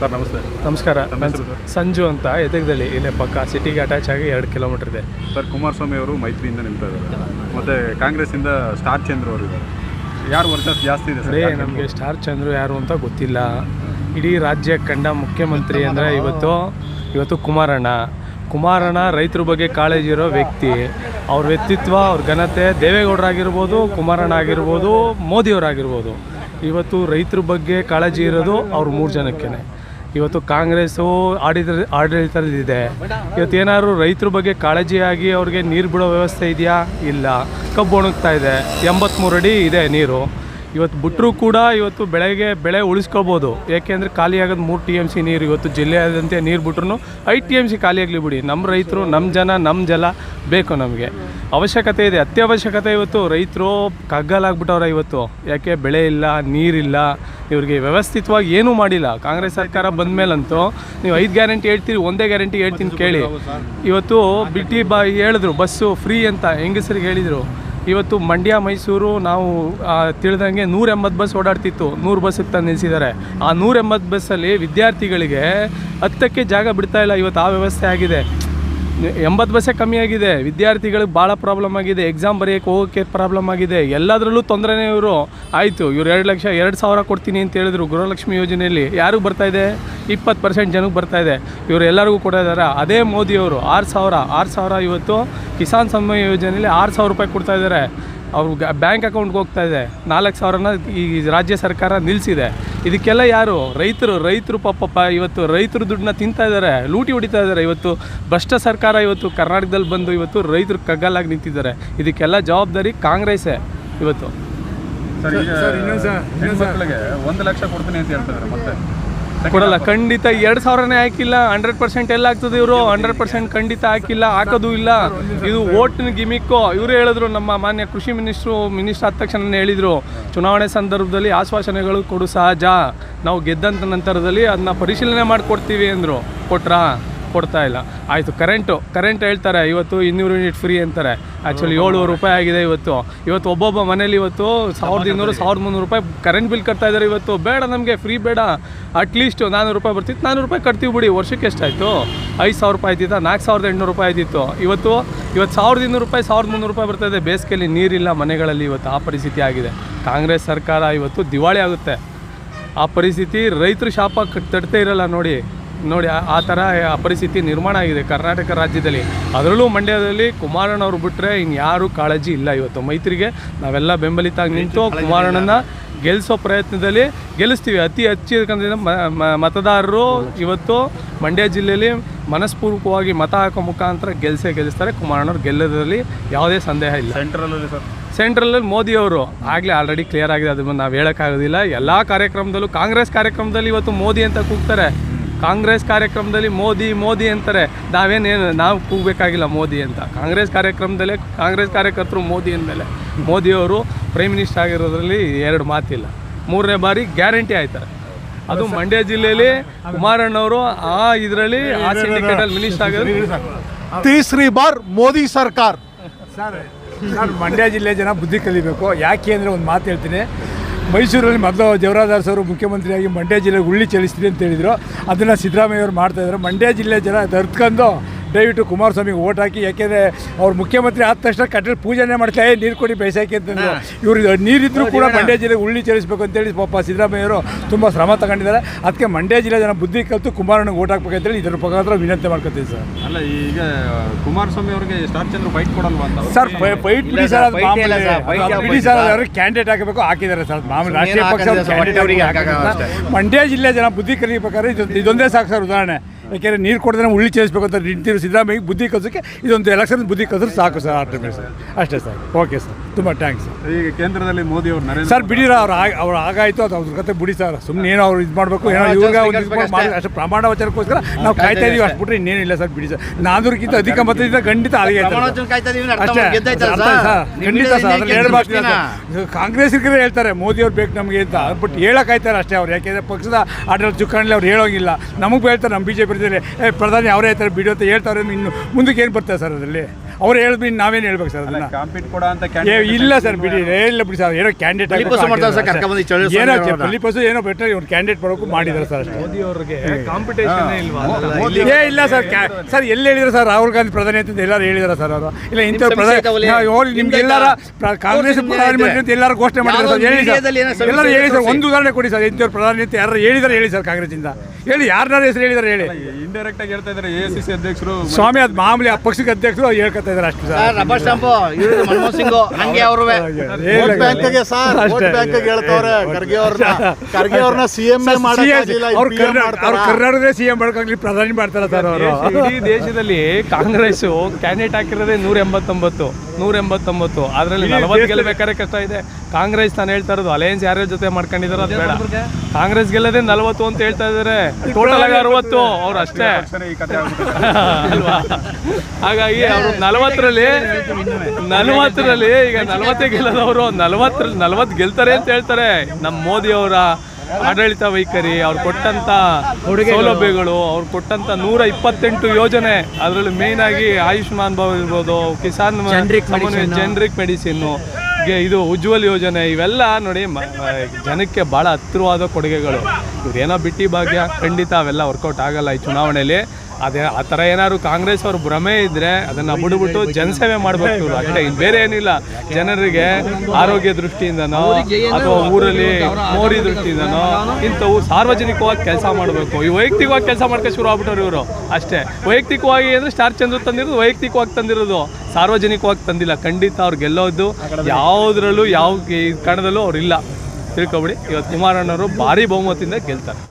Sir ನಮಸ್ತೆ. ನಮಸ್ಕಾರ. ನಾನ್? ಸಂಜು ಅಂತ ಎದಗದಲ್ಲಿ ಇಲ್ಲೇ ಪಕ್ಕ ಸಿಟಿಗೆ ಅಟ್ಯಾಚ್ ಆಗಿ ಎರಡು ಕಿಲೋಮೀಟರ್ ಇದೆ. ಸರ್ ಕುಮಾರಸ್ವಾಮಿ ಅವರು ಮೈತ್ರಿಯಿಂದ ನಿಂತ ಇದ್ದಾರೆ. ಮತ್ತು ಕಾಂಗ್ರೆಸ್ಸಿಂದ ಸ್ಟಾರ್ ಚಂದ್ರ ಅವರು ಯಾರು ವರ್ಷ ಜಾಸ್ತಿ ಇದೆ ಸರ್ ನಮಗೆ ಸ್ಟಾರ್ ಚಂದ್ರು ಯಾರು ಅಂತ ಗೊತ್ತಿಲ್ಲ. ಇಡೀ ರಾಜ್ಯ ಕಂಡ ಮುಖ್ಯಮಂತ್ರಿ ಅಂದರೆ ಇವತ್ತು ಇವತ್ತು ಕುಮಾರಣ್ಣ. ಕುಮಾರಣ್ಣ ರೈತರ ಬಗ್ಗೆ ಕಾಳಜಿ ಇರೋ ವ್ಯಕ್ತಿ. ಅವ್ರ ವ್ಯಕ್ತಿತ್ವ ಅವ್ರ ಘನತೆ ದೇವೇಗೌಡರಾಗಿರ್ಬೋದು ಕುಮಾರಣ್ಣ ಆಗಿರ್ಬೋದು ಮೋದಿಯವರಾಗಿರ್ಬೋದು. ಇವತ್ತು ರೈತರ ಬಗ್ಗೆ ಕಾಳಜಿ ಇರೋದು ಅವ್ರ ಮೂರು ಜನಕ್ಕೇ ಇವತ್ತು ಕಾಂಗ್ರೆಸ್ಸು ಆಡಿದ ಆಡಳಿತದಲ್ಲಿದೆ. ಇವತ್ತು ಏನಾದ್ರು ರೈತರ ಬಗ್ಗೆ ಕಾಳಜಿಯಾಗಿ ಅವ್ರಿಗೆ ನೀರು ಬಿಡೋ ವ್ಯವಸ್ಥೆ ಇದೆಯಾ? ಇಲ್ಲ. ಕಬ್ಬು ಒಣಗ್ತಾ ಇದೆ. ಎಂಬತ್ತ್ಮೂರು ಅಡಿ ಇದೆ ನೀರು. ಇವತ್ತು ಬಿಟ್ಟರೂ ಕೂಡ ಇವತ್ತು ಬೆಳೆಗೆ ಬೆಳೆ ಉಳಿಸ್ಕೋಬೋದು. ಯಾಕೆಂದರೆ ಖಾಲಿಯಾಗೋದು ಮೂರು ಟಿ ಎಂ ಸಿ ನೀರು ಇವತ್ತು ಜಿಲ್ಲೆಯಾದಂತೆ ನೀರು ಬಿಟ್ರೂ ಐದು ಟಿ ಎಂ ಸಿ ಖಾಲಿಯಾಗಲಿ ಬಿಡಿ. ನಮ್ಮ ರೈತರು ನಮ್ಮ ಜನ ನಮ್ಮ ಜಲ ಬೇಕು ನಮಗೆ. ಅವಶ್ಯಕತೆ ಇದೆ. ಅತ್ಯವಶ್ಯಕತೆ ಇವತ್ತು ರೈತರು ಕಗ್ಗಲಾಗ್ಬಿಟ್ಟವ್ರೆ ಇವತ್ತು. ಯಾಕೆ? ಬೆಳೆ ಇಲ್ಲ, ನೀರಿಲ್ಲ. ಇವ್ರಿಗೆ ವ್ಯವಸ್ಥಿತವಾಗಿ ಏನೂ ಮಾಡಿಲ್ಲ. ಕಾಂಗ್ರೆಸ್ ಸರ್ಕಾರ ಬಂದ ಮೇಲಂತೂ ನೀವು ಐದು ಗ್ಯಾರಂಟಿ ಹೇಳ್ತೀರಿ, ಒಂದೇ ಗ್ಯಾರಂಟಿ ಹೇಳ್ತೀನಿ ಕೇಳಿ. ಇವತ್ತು ಬಿಟ್ಟಿ ಬಾ ಹೇಳಿದ್ರು, ಬಸ್ಸು ಫ್ರೀ ಅಂತ ಹೆಂಗಸರಿಗೆ ಹೇಳಿದರು. ಇವತ್ತು ಮಂಡ್ಯ, ಮೈಸೂರು ನಾವು ತಿಳಿದಂಗೆ ನೂರ ಎಂಬತ್ತು ಬಸ್ ಓಡಾಡ್ತಿತ್ತು, ನೂರು ಬಸ್ಸಿಗೆ ತಂದು ನಿಲ್ಲಿಸಿದ್ದಾರೆ ಆ ನೂರ ಎಂಬತ್ತು ಬಸ್ಸಲ್ಲಿ ವಿದ್ಯಾರ್ಥಿಗಳಿಗೆ ಹತ್ತಕ್ಕೆ ಜಾಗ ಬಿಡ್ತಾ ಇಲ್ಲ, ಇವತ್ತು ಆ ವ್ಯವಸ್ಥೆ ಆಗಿದೆ. ಎಂಬತ್ತು ಬಸ್ಸೇ ಕಮ್ಮಿಯಾಗಿದೆ ವಿದ್ಯಾರ್ಥಿಗಳಿಗೆ ಭಾಳ ಪ್ರಾಬ್ಲಮ್ ಆಗಿದೆ. ಎಕ್ಸಾಮ್ ಬರೆಯೋಕ್ಕೆ ಹೋಗೋಕ್ಕೆ ಪ್ರಾಬ್ಲಮ್ ಆಗಿದೆ. ಎಲ್ಲದರಲ್ಲೂ ತೊಂದರೆನೇ ಇವರು. ಆಯಿತು, ಇವ್ರು ಎರಡು ಲಕ್ಷ, ಎರಡು ಸಾವಿರ ಕೊಡ್ತೀನಿ ಅಂತ ಹೇಳಿದ್ರು ಗೃಹಲಕ್ಷ್ಮಿ ಯೋಜನೆಯಲ್ಲಿ. ಯಾರಿಗೂ ಬರ್ತಾ ಇದೆ? ಇಪ್ಪತ್ತು ಪರ್ಸೆಂಟ್ ಜನಕ್ಕೆ ಇದೆ. ಇವರು ಎಲ್ಲರಿಗೂ ಕೊಡ್ತಾ ಅದೇ ಮೋದಿಯವರು ಆರು ಸಾವಿರ ಆರು ಸಾವಿರ ಇವತ್ತು ಕಿಸಾನ್ ಸನ್ಮಾನ್ ಯೋಜನೆಯಲ್ಲಿ ಆರು ಸಾವಿರ ರೂಪಾಯಿ ಕೊಡ್ತಾ ಇದ್ದಾರೆ. ಅವ್ರು ಬ್ಯಾಂಕ್ ಅಕೌಂಟ್ಗೆ ಹೋಗ್ತಾ ಇದೆ. ನಾಲ್ಕು ಸಾವಿರನ ಈ ರಾಜ್ಯ ಸರ್ಕಾರ ನಿಲ್ಲಿಸಿದೆ ಇದಕ್ಕೆಲ್ಲ ಯಾರು? ರೈತರು ರೈತರು ಪಾಪಪ್ಪ ಇವತ್ತು ರೈತರು ದುಡ್ಡನ್ನ ತಿಂತಾ ಇದ್ದಾರೆ ಲೂಟಿ ಹೊಡಿತಾ ಇದ್ದಾರೆ. ಇವತ್ತು ಭ್ರಷ್ಟ ಸರ್ಕಾರ ಇವತ್ತು ಕರ್ನಾಟಕದಲ್ಲಿ ಬಂದು ಇವತ್ತು ರೈತರು ಕಗ್ಗಲಾಗಿ ನಿಂತಿದ್ದಾರೆ. ಇದಕ್ಕೆಲ್ಲ ಜವಾಬ್ದಾರಿ ಕಾಂಗ್ರೆಸ್ಸೇ ಇವತ್ತು. ಸರ್ ಈಗ ಹೆಣ್ಮಕ್ಳಿಗೆ ಒಂದು ಲಕ್ಷ ಕೊಡ್ತೀನಿ ಅಂತ ಹೇಳ್ತಾರೆ ಮತ್ತೆ. ಕೊಡಲ್ಲ, ಖಂಡಿತ ಎರಡು ಸಾವಿರನೇ ಹಾಕಿಲ್ಲ ಹಂಡ್ರೆಡ್ ಪರ್ಸೆಂಟ್ ಎಲ್ಲ ಆಗ್ತದೆ ಇವರು? ಹಂಡ್ರೆಡ್ ಪರ್ಸೆಂಟ್ ಖಂಡಿತ ಹಾಕಿಲ್ಲ, ಹಾಕೋದು ಇಲ್ಲ. ಇದು ಓಟ್ನ ಗಿಮಿಕ್ಕು, ಇವರು ಹೇಳಿದ್ರು, ನಮ್ಮ ಮಾನ್ಯ ಕೃಷಿ ಮಿನಿಸ್ಟ್ರು, ಮಿನಿಸ್ಟರ್ ಆದ ತಕ್ಷಣ ಹೇಳಿದ್ರು, ಚುನಾವಣೆ ಸಂದರ್ಭದಲ್ಲಿ ಆಶ್ವಾಸನೆಗಳು ಕೊಡು ಸಹಜ. ನಾವು ಗೆದ್ದಂತ ನಂತರದಲ್ಲಿ ಅದನ್ನ ಪರಿಶೀಲನೆ ಮಾಡಿಕೊಡ್ತೀವಿ ಅಂದರು. ಕೊಟ್ರಾ? ಕೊಡ್ತಾ ಇಲ್ಲ. ಆಯಿತು ಕರೆಂಟು ಕರೆಂಟ್ ಹೇಳ್ತಾರೆ ಇವತ್ತು ಇನ್ನೂರು ಯೂನಿಟ್ ಫ್ರೀ ಅಂತಾರೆ. ಆ್ಯಕ್ಚುಲಿ ಏಳ್ನೂರು ರೂಪಾಯಿ ಆಗಿದೆ ಇವತ್ತು. ಇವತ್ತು ಒಬ್ಬೊಬ್ಬ ಮನೇಲಿ ಇವತ್ತು ಸಾವಿರದ ಇನ್ನೂರು ಸಾವಿರದ ಮುನ್ನೂರು ರೂಪಾಯಿ ಕರೆಂಟ್ ಬಿಲ್ ಕಟ್ತಾ ಇದ್ದಾರೆ ಇವತ್ತು. ಬೇಡ ನಮಗೆ ಫ್ರೀ ಬೇಡ. ಅಟ್ಲೀಸ್ಟ್ ನಾನ್ನೂರು ರೂಪಾಯಿ ಬರ್ತಿತ್ತು. ನಾನ್ನೂರು ರೂಪಾಯಿ ಕಟ್ತೀವಿ ಬಿಡಿ. ವರ್ಷಕ್ಕೆ ಎಷ್ಟಾಯಿತು? ಐದು ಸಾವಿರ ರೂಪಾಯಿ ಆಯ್ತಿತ್ತ? ನಾಲ್ಕು ಸಾವಿರದ ಎಂಟುನೂರು ರೂಪಾಯಿ ಆಯ್ತಿತ್ತು. ಇವತ್ತು ಇವತ್ತು ಸಾವಿರದ ಇನ್ನೂರು ರೂಪಾಯಿ ಸಾವಿರದ ಮುನ್ನೂರು ರೂಪಾಯಿ ಬರ್ತಾಯಿದೆ ಬೇಸಿಗೆಯಲ್ಲಿ ನೀರಿಲ್ಲ ಮನೆಗಳಲ್ಲಿ ಇವತ್ತು ಆ ಪರಿಸ್ಥಿತಿ ಆಗಿದೆ. ಕಾಂಗ್ರೆಸ್ ಸರ್ಕಾರ ಇವತ್ತು ದಿವಾಳಿ ಆಗುತ್ತೆ. ಆ ಪರಿಸ್ಥಿತಿ ರೈತರು ಶಾಪ ತಡ್ತೇ ಇರಲ್ಲ ನೋಡಿ. ನೋಡಿ ಆ- ಥರ ಆ ಪರಿಸ್ಥಿತಿ ನಿರ್ಮಾಣ ಆಗಿದೆ ಕರ್ನಾಟಕ ರಾಜ್ಯದಲ್ಲಿ. ಅದರಲ್ಲೂ ಮಂಡ್ಯದಲ್ಲಿ ಕುಮಾರಣ್ಣವ್ರು ಬಿಟ್ಟರೆ ಇನ್ಯಾರೂ ಕಾಳಜಿ ಇಲ್ಲ ಇವತ್ತು. ಮೈತ್ರಿಗೆ ನಾವೆಲ್ಲ ಬೆಂಬಲಿತಾಗಿ ನಿಂತು ಕುಮಾರಣ್ಣನ ಗೆಲ್ಲಿಸೋ ಪ್ರಯತ್ನದಲ್ಲಿ ಗೆಲ್ಲಿಸ್ತೀವಿ. ಅತಿ ಹೆಚ್ಚಿದ ಮತದಾರರು ಇವತ್ತು ಮಂಡ್ಯ ಜಿಲ್ಲೆಯಲ್ಲಿ ಮನಸ್ಪೂರ್ವಕವಾಗಿ ಮತ ಹಾಕೋ ಮುಖಾಂತರ ಗೆಲ್ಸೇ ಗೆಲ್ಲಿಸ್ತಾರೆ. ಕುಮಾರಣ್ಣವ್ರು ಗೆಲ್ಲೋದ್ರಲ್ಲಿ ಯಾವುದೇ ಸಂದೇಹ ಇಲ್ಲ. ಸೆಂಟ್ರಲಲ್ಲಿ ಸರ್. ಸೆಂಟ್ರಲಲ್ಲಿ ಮೋದಿಯವರು ಆಗಲೇ ಆಲ್ರೆಡಿ ಕ್ಲಿಯರ್ ಆಗಿದೆ. ಅದನ್ನು ನಾವು ಹೇಳೋಕ್ಕಾಗೋದಿಲ್ಲ. ಎಲ್ಲ ಕಾರ್ಯಕ್ರಮದಲ್ಲೂ ಕಾಂಗ್ರೆಸ್ ಕಾರ್ಯಕ್ರಮದಲ್ಲಿ ಇವತ್ತು ಮೋದಿ ಅಂತ ಕೂಗ್ತಾರೆ. ಕಾಂಗ್ರೆಸ್ ಕಾರ್ಯಕ್ರಮದಲ್ಲಿ ಮೋದಿ ಮೋದಿ ಅಂತಾರೆ. ನಾವೇನೇನು ನಾವು ಕೂಗಬೇಕಾಗಿಲ್ಲ ಮೋದಿ ಅಂತ. ಕಾಂಗ್ರೆಸ್ ಕಾರ್ಯಕ್ರಮದಲ್ಲೇ ಕಾಂಗ್ರೆಸ್ ಕಾರ್ಯಕರ್ತರು ಮೋದಿ ಅಂದಮೇಲೆ. ಮೋದಿಯವರು ಪ್ರೈಮ್ ಮಿನಿಸ್ಟರ್ ಆಗಿರೋದ್ರಲ್ಲಿ ಎರಡು ಮಾತಿಲ್ಲ. ಮೂರನೇ ಬಾರಿ ಗ್ಯಾರಂಟಿ ಆಯ್ತಾರೆ. ಅದು ಮಂಡ್ಯ ಜಿಲ್ಲೆಯಲ್ಲಿ ಕುಮಾರಣ್ಣವರು ಆ ಇದರಲ್ಲಿ ಆ ಸಿಂಡಿಕೇಟಲ್ಲಿ ಮಿನಿಸ್ಟರ್ ಆಗಿರೋದು. ತೀಸ್ರಿ ಬಾರ್ ಮೋದಿ ಸರ್ಕಾರ. ಸರ್ ಮಂಡ್ಯ ಜಿಲ್ಲೆ ಜನ ಬುದ್ಧಿ ಕಲಿಬೇಕು. ಯಾಕೆ ಅಂದರೆ ಒಂದು ಮಾತು ಹೇಳ್ತೀನಿ. ಮೈಸೂರಲ್ಲಿ ಮೊದಲು ದೇವರಾದಾಸ್ ಅವರು ಮುಖ್ಯಮಂತ್ರಿಯಾಗಿ ಮಂಡ್ಯ ಜಿಲ್ಲೆಗೆ ಉಳ್ಳಿ ಚಲಿಸ್ತೀನಿ ಅಂತ ಹೇಳಿದರು. ಅದನ್ನು ಸಿದ್ದರಾಮಯ್ಯ ಅವರು ಮಾಡ್ತಾ ಇದ್ದಾರೆ ಮಂಡ್ಯ ಜಿಲ್ಲೆ ಜನ ಅದು ಅರ್ತ್ಕೊಂಡು ದಯವಿಟ್ಟು ಕುಮಾರಸ್ವಾಮಿಗೆ ಓಟ್ ಹಾಕಿ ಯಾಕೆಂದರೆ ಅವ್ರು ಮುಖ್ಯಮಂತ್ರಿ ಆದ ತಕ್ಷಣ ಕಟ್ಟಲು ಪೂಜೆನೇ ಮಾಡ್ತಾ "ಏ, ನೀರು ಕೊಡಿ ಬೇಸಾಯಕ್ಕೆ ಅಂತ ಇವರು ನೀರಿದ್ರು ಕೂಡ ಮಂಡ್ಯ ಜಿಲ್ಲೆಗೆ ಉಳ್ಳಿ ಚಲಿಸಬೇಕು ಅಂತೇಳಿ ಪಾಪ ಸಿದ್ದರಾಮಯ್ಯವರು ತುಂಬ ಶ್ರಮ ತಗೊಂಡಿದ್ದಾರೆ. ಅದಕ್ಕೆ ಮಂಡ್ಯ ಜಿಲ್ಲೆ ಜನ ಬುದ್ಧಿ ಕಲಿತು ಕುಮಾರಣ್ಣಗೆ ಓಟ್ ಹಾಕ್ಬೇಕಂತೇಳಿ ಇದ್ರ ಮುಖಾಂತರ ವಿನಂತಿ ಮಾಡ್ಕೊತೀವಿ ಸರ್. ಅಲ್ಲ ಈಗ ಕುಮಾರಸ್ವಾಮಿ ಅವರಿಗೆ ಸ್ಟಾರ್ ಚಂದ್ರ ಫೈಟ್ ಕೊಡಲ್ವಾ ಸರ್ ಫೈಟ್ ಬಿಡಿ ಸರ್ ಅದು ಬಿಡಿ ಸರ್ ಅವ್ರಿಗೆ ಕ್ಯಾಂಡಿಡೇಟ್ ಹಾಕಬೇಕು ಹಾಕಿದ್ದಾರೆ ಸರ್ ಮಾಮೂಲಿ ರಾಷ್ಟ್ರೀಯ ಪಕ್ಷ. ಮಂಡ್ಯ ಜಿಲ್ಲೆ ಜನ ಬುದ್ಧಿ ಕಲಿಬೇಕಾದ್ರೆ ಇದು ಇದೊಂದೇ ಸಾಕು ಸರ್ ಉದಾಹರಣೆ. ಯಾಕೆಂದರೆ ನೀರು ಕೊಡದ್ರೆ ಉಳ್ಳಿ ಚೇಸ್ಬೇಕು ಅಂತ ನಿಂತಿರೋ ಸಿದ್ದರಾಮಯ್ಯ ಬುದ್ಧಿ ಕಲಿಸೋಕ್ಕೆ ಇದೊಂದು ಎಲೆಕ್ಷನ್ ಬುದ್ಧಿ ಕಲಿಸ್ರೆ ಸಾಕು ಸರ್ ಆಟೋಮೇ ಸರ್. ಅಷ್ಟೇ ಸರ್. Okay sir. ತುಂಬ ಥ್ಯಾಂಕ್ಸ್ ಈಗ ಕೇಂದ್ರದಲ್ಲಿ ಮೋದಿ ಅವರು ನರೇಂದ್ರ ಸರ್ ಬಿಡಿರ ಅವ್ರು ಆಗ ಅವ್ರು ಆಗಾಯಿತು ಅದು ಅವ್ರ ಕತೆ ಬಿಡಿ ಸರ್. ಸುಮ್ಮನೆ ಏನೋ ಅವ್ರು ಇದು ಮಾಡಬೇಕು ಏನೋ ಇವಾಗ ಅಷ್ಟು? ಪ್ರಮಾಣ ವಚನಕ್ಕೋಸ್ಕರ ನಾವು ಕಾಯ್ತಾ ಇದೀವಿ ಅಷ್ಟು. ಬಿಟ್ರೆ ಇನ್ನೇನಿಲ್ಲ ಸರ್ ಬಿಡಿ ಸರ್. ನಾನ್ನೂರಕ್ಕಿಂತ ಅಧಿಕ ಮತದಿಂದ ಖಂಡಿತ ಆಗಿ ಅಷ್ಟೇ? ಖಂಡಿತ ಸರ್ ಅದ್ರಲ್ಲಿ ಹೇಳ್ಬಾರ್ದು ಕಾಂಗ್ರೆಸ್ಗೆ ಹೇಳ್ತಾರೆ ಮೋದಿ ಅವ್ರು ಬೇಕು ನಮಗೆ ಅಂತ. ಬಟ್ ಹೇಳಕ್ಕಾಯ್ತಾರೆ ಅಷ್ಟೇ ಅವ್ರು. ಯಾಕೆಂದ್ರೆ ಪಕ್ಷದ ಆಡಳಿತ ಚುಕ್ಕಾಣಿ ಅವ್ರು ಹೇಳೋಂಗಿಲ್ಲ. ನಮಗೆ ಹೇಳ್ತಾರೆ ನಮ್ಮ ಬಿ ಜೆ ಪಿ ಏ ಪ್ರಧಾನಿ ಅವರೇ ಹೇಳ್ತಾರೆ ಬಿಡಿ ಅಂತ ಹೇಳ್ತಾರೆ ಇನ್ನು ಮುಂದಕ್ಕೆ ಏನು ಬರ್ತಾರೆ ಸರ್ ಅದರಲ್ಲಿ? ಅವ್ರು ಹೇಳಿದ್ವಿ ನಾವೇನು ಹೇಳ್ಬೇಕು ಸರ್ ಅದನ್ನ? ಕಾಂಪೀಟ್ ಕೊಡ ಅಂತ ಏ, ಇಲ್ಲ ಸರ್ ಬಿಡಿ. ಇಲ್ಲ ಬಿಡಿ ಸರ್ ಏನೋ ಕ್ಯಾಂಡಿಡೇಟ್ ಏನೋ. ಬಲಿಪಸು ಏನೋ ಬೆಟ್ಟರೆ ಇವ್ರು ಕ್ಯಾಂಡಿಡೇಟ್ ಮಾಡೋಕ್ಕೂ ಮಾಡಿದ್ದಾರೆ ಸರ್ ಅಷ್ಟೇ. ಮೋದಿ ಅವ್ರಿಗೆ ಕಾಂಪಿಟೇಷನ್ ಇಲ್ವಾ? ಏ ಇಲ್ಲ ಸರ್ ಸರ್ ಎಲ್ಲಿ ಹೇಳಿದ್ರು ಸರ್ ರಾಹುಲ್ ಗಾಂಧಿ ಪ್ರಧಾನಿ ಅಂತ ಎಲ್ಲರೂ ಹೇಳಿದಾರೆ ಸರ್ ಅವರು. ಇಲ್ಲ ಇಂಥ ಪ್ರಧಾನಿ ನಿಮ್ಗೆ ಎಲ್ಲರ ಕಾಂಗ್ರೆಸ್ ಪ್ರಧಾನಿ ಪ್ರಧಾನಮಂತ್ರಿ ಅಂತ ಎಲ್ಲರೂ ಘೋಷಣೆ ಮಾಡಿದ್ರು ಸರ್. ಹೇಳಿ ಸರ್. ಎಲ್ಲರೂ ಹೇಳಿ ಸರ್ ಒಂದು ಉದಾಹರಣೆ ಕೊಡಿ ಸರ್ ಇಂಥವ್ರು ಪ್ರಧಾನಿ ಅಂತ ಯಾರು ಹೇಳಿದಾರೆ ಹೇಳಿ ಸರ್ ಕಾಂಗ್ರೆಸ್ಸಿಂದ. ಹೇಳಿ ಯಾರನ್ನಾರು ಹೆಸರು ಹೇಳಿದಾರೆ ಹೇಳಿ. ಇಂಡೈರೆಕ್ಟ್ ಆಗಿ ಹೇಳ್ತಾ ಇದ್ದಾರೆ ಎ ಸಿ ಸಿ ಅಧ್ಯಕ್ಷರು. ಸ್ವಾಮಿ ಅದು ಮಾಮೂಲಿ ಆ ಪಕ್ಷಕ್ಕೆ ಅಧ್ಯಕ್ಷರು ಹೇಳ್ಕೊತಾ ಇದ್ದಾರೆ ಅಷ್ಟು ಸರ್. ರಬ್ಬರ್ ಸ್ಟಾಂಪು ಇವ್ರು ಮನಮೋಹನ್ ಸಿಂಗ್ ಹಂಗೆ ಅವ್ರು ಬ್ಯಾಂಕ್ಗೆ ಸರ್ ವೋಟ್ ಬ್ಯಾಂಕ್ಗೆ ಹೇಳ್ತವ್ರೆ. ಖರ್ಗೆ ಅವ್ರನ್ನ ಖರ್ಗೆ ಅವ್ರನ್ನ ಸಿ ಎಂ ಮಾಡಕ್ಕಾಗಿಲ್ಲ ಅವ್ರು ಅವ್ರು ಕರ್ನಾಟಕದ ಸಿ ಎಂ ಮಾಡ್ಕೊಂಡ್ಲಿ ಪ್ರಧಾನಿ ಮಾಡ್ತಾರೆ ಸರ್ ಅವರು. ಇಡೀ ದೇಶದಲ್ಲಿ ಕಾಂಗ್ರೆಸ್ ಕ್ಯಾಂಡಿಡೇಟ್ ಹಾಕಿರೋದೇ ನೂರ ಎಂಬತ್ತೊಂಬತ್ತು ನೂರ ಎಂಬತ್ತೊಂಬತ್ತು ಅದರಲ್ಲಿ ನಲವತ್ತು ಗೆಲ್ಲಬೇಕಾದ್ರೆ ಕಷ್ಟ ಇದೆ. ಕಾಂಗ್ರೆಸ್ ನಾನು ಹೇಳ್ತಾ ಇರೋದು ಅಲಯನ್ಸ್ ಯಾರ್ಯಾರ ಜೊತೆ ಮಾಡ್ಕೊಂಡಿದಾರೋ ಅದು ಬೇಡ. ಕಾಂಗ್ರೆಸ್ ಗೆಲ್ಲದೆ ನಲವತ್ತು ಅಂತ ಹೇಳ್ತಾ ಇದ್ದಾರೆ. ಟೋಟಲ್ ಆಗಿ ಅರವತ್ತು. ಅವ್ರು ಅಷ್ಟೇ. ಈ ಕಥೆ ಆಗ್ಬಿಟ್ಟಿದೆ. ಅಲ್ವಾ? ಹಾಗಾಗಿ ಅವರು ನಲವತ್ತರಲ್ಲಿ ನಲವತ್ತರಲ್ಲಿ ಈಗ ನಲವತ್ತೇ ಗೆಲ್ಲದವರು ನಲವತ್ತರಲ್ಲಿ ನಲವತ್ತು ಗೆಲ್ತಾರೆ ಅಂತ ಹೇಳ್ತಾರೆ. ನಮ್ಮ ಮೋದಿ ಅವರ ಆಡಳಿತ ವೈಖರಿ ಅವ್ರು ಕೊಟ್ಟಂತ ಸೌಲಭ್ಯಗಳು ಅವ್ರು ಕೊಟ್ಟಂತ ನೂರ ಇಪ್ಪತ್ತೆಂಟು ಯೋಜನೆ ಅದರಲ್ಲಿ ಮೇನ್ ಆಗಿ ಆಯುಷ್ಮಾನ್ ಭವ ಇರ್ಬೋದು ಕಿಸಾನ್ ಜೆನ್ರಿಕ್ ಮೆಡಿಸಿನ್ನು. ಇದು ಉಜ್ವಲ್ ಯೋಜನೆ, ಇವೆಲ್ಲ ನೋಡಿ ಜನಕ್ಕೆ ಭಾಳ ಹತ್ತಿರವಾದ ಕೊಡುಗೆಗಳು. ಇವ್ರೇನೋ ಬಿಟ್ಟಿ ಭಾಗ್ಯ, ಖಂಡಿತ ಅವೆಲ್ಲ ವರ್ಕೌಟ್ ಆಗಲ್ಲ ಈ ಚುನಾವಣೆಯಲ್ಲಿ ಅದೇ ಆ ಥರ ಏನಾದ್ರು ಕಾಂಗ್ರೆಸ್ ಅವ್ರ ಭ್ರಮೆ ಇದ್ರೆ ಅದನ್ನ ಬಿಡ್ಬಿಟ್ಟು ಜನಸೇವೆ ಮಾಡ್ಬೇಕು ಅಷ್ಟೇ ಇನ್ನು ಬೇರೆ ಏನಿಲ್ಲ. ಜನರಿಗೆ ಆರೋಗ್ಯ ದೃಷ್ಟಿಯಿಂದನೋ ಅಥವಾ ಊರಲ್ಲಿ ಮೋರಿ ದೃಷ್ಟಿಯಿಂದನೋ ಇಂಥವು ಸಾರ್ವಜನಿಕವಾಗಿ ಕೆಲಸ ಮಾಡಬೇಕು. ಈ ವೈಯಕ್ತಿಕವಾಗಿ ಕೆಲಸ ಮಾಡ್ಕೊಂಡು ಶುರು ಆಗ್ಬಿಟ್ಟವ್ರು ಇವರು. ಅಷ್ಟೇ. ವೈಯಕ್ತಿಕವಾಗಿ ಅಂದ್ರೆ ಸ್ಟಾರ್ ಚಂದ್ರ ತಂದಿರೋದು ವೈಯಕ್ತಿಕವಾಗಿ ತಂದಿರೋದು. ಸಾರ್ವಜನಿಕವಾಗಿ ತಂದಿಲ್ಲ. ಖಂಡಿತ ಅವ್ರು ಗೆಲ್ಲೋದು. ಯಾವುದ್ರಲ್ಲೂ ಯಾವ ಅವ್ರು ಇಲ್ಲ ತಿಳ್ಕೊಬಿಡಿ. ಇವತ್ತು ಕುಮಾರಣ್ಣವರು ಭಾರಿ ಬಹುಮತದಿಂದ ಗೆಲ್ತಾರೆ.